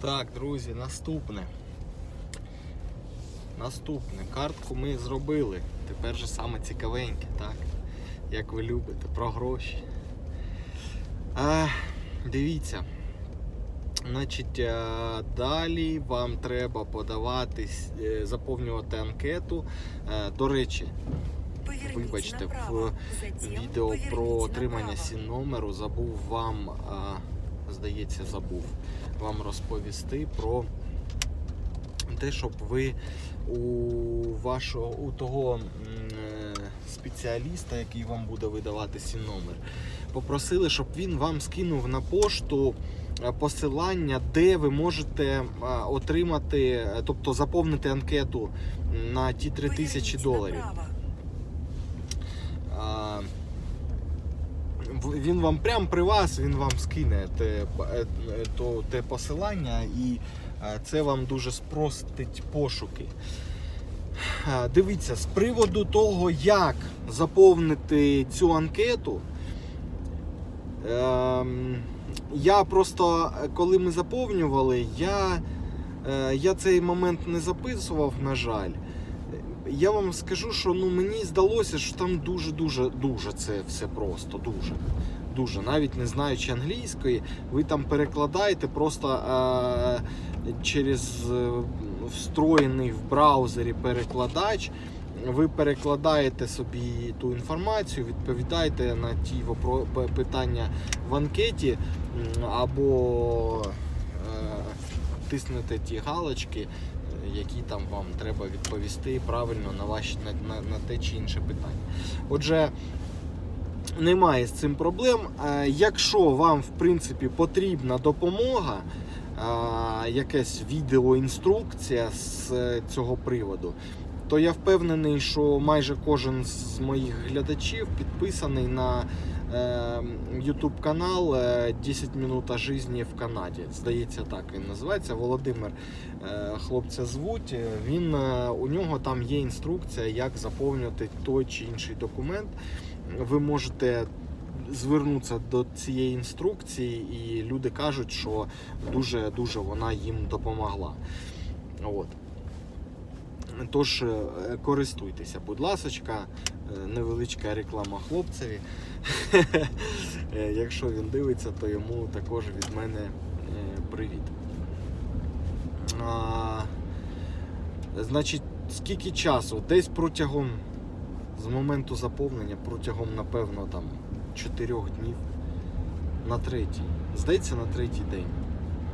Так, друзі, наступне. Наступне. Картку ми зробили. Тепер же саме цікавеньке, так? Як ви любите, про гроші. А, дивіться. Значить, е, далі вам треба подавати, е, заповнювати анкету. Е, До речі, вибачте, в відео про отримання сін номеру забув вам, здається, забув вам розповісти про те, щоб ви у вашого у того е, спеціаліста, який вам буде видавати сін номер, попросили, щоб він вам скинув на пошту е, посилання, де ви можете е, отримати, тобто заповнити анкету на ті 3000 доларів. А, в- Він вам прямо при вас, він вам скине те, е, то, те посилання і е, це вам дуже спростить пошуки. Дивіться, з приводу того, як заповнити цю анкету. ем, Я просто, е, коли ми заповнювали, я, е, я цей момент не записував, на жаль. Я вам скажу, що ну мені здалося, що там дуже дуже це все просто. Дуже. Дуже. Навіть не знаючи англійської, ви там перекладаєте просто е, через е, встроєний в браузері перекладач. Ви перекладаєте собі ту інформацію, відповідаєте на ті питання в анкеті або е, тиснете ті галочки, які там вам треба відповісти правильно на, ваші, на, на, на те чи інше питання. Отже, немає з цим проблем. Е, Якщо вам, в принципі, потрібна допомога, е, якась відеоінструкція з цього приводу, то я впевнений, що майже кожен з моїх глядачів підписаний на YouTube канал е, 10 минут житті в Канаді. Здається, так він називається. Володимир е, хлопця звуть. Е, Він е, у нього там є інструкція, як заповнювати той чи інший документ. Ви можете звернутися до цієї інструкції, і люди кажуть, що дуже дуже вона їм допомогла. От. Тож е, користуйтеся, будь ласочка, Е, невеличка реклама хлопцеві. Е, Якщо він дивиться, то йому також від мене е, привіт. А, значить, скільки часу? Десь протягом з моменту заповнення, протягом, напевно, там 4 днів на третій. Здається, на третій день.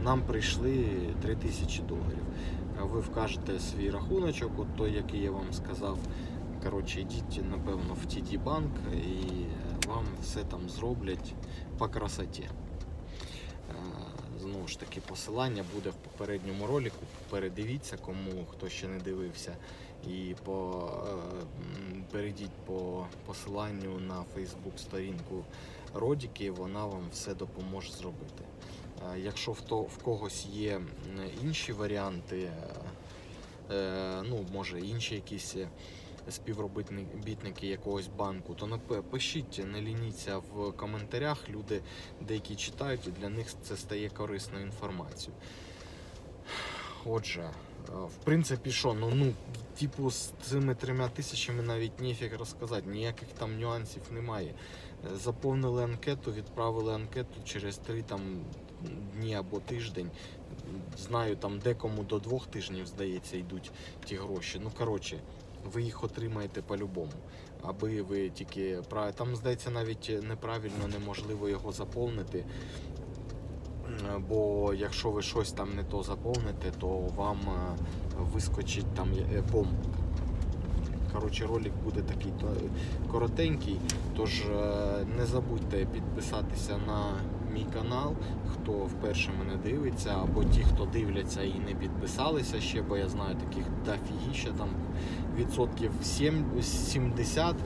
Нам прийшли 3000 доларів. Ви вкажете свій рахуночок, от той, який я вам сказав. Коротше, йдіть, напевно, в TD банк і вам все там зроблять по красоті. Е, Знову ж таки, посилання буде в попередньому ролику. Передивіться, кому хто ще не дивився. І по, е, перейдіть по посиланню на Facebook сторінку Родіки, вона вам все допоможе зробити. Е, Якщо в, то, в когось є інші варіанти, е, ну, може інші якісь співробітники якогось банку, то напе- пишіть, не лініться в коментарях. Люди деякі читають, і для них це стає корисною інформацією. Отже, е, в принципі, що, ну, ну, типу, з цими трьома тисячами навіть ніфіг розказати, ніяких там нюансів немає. Е, Заповнили анкету, відправили анкету через три там дні або тиждень. Знаю, там декому до двох тижнів, здається, йдуть ті гроші. Ну, коротше, ви їх отримаєте по-любому. Аби ви тільки Там, здається, навіть неправильно неможливо його заповнити. Е, Бо якщо ви щось там не то заповните, то вам е, вискочить там е, помилка. Коротше, ролик буде такий коротенький. Тож е, не забудьте підписатися на мій канал, хто вперше мене дивиться, або ті, хто дивляться і не підписалися ще, бо я знаю таких дофігіще, там відсотків 70,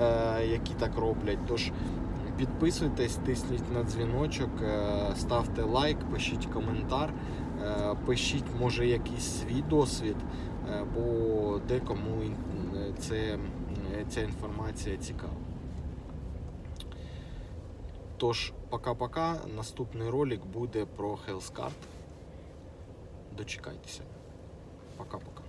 е, які так роблять. Тож підписуйтесь, тисніть на дзвіночок, е, ставте лайк, пишіть коментар, е, пишіть, може, якийсь свій досвід, бо декому це, ця інформація цікава. Тож, пока-пока. Наступний ролик буде про HealthCard. дочекайтеся. Пока-пока.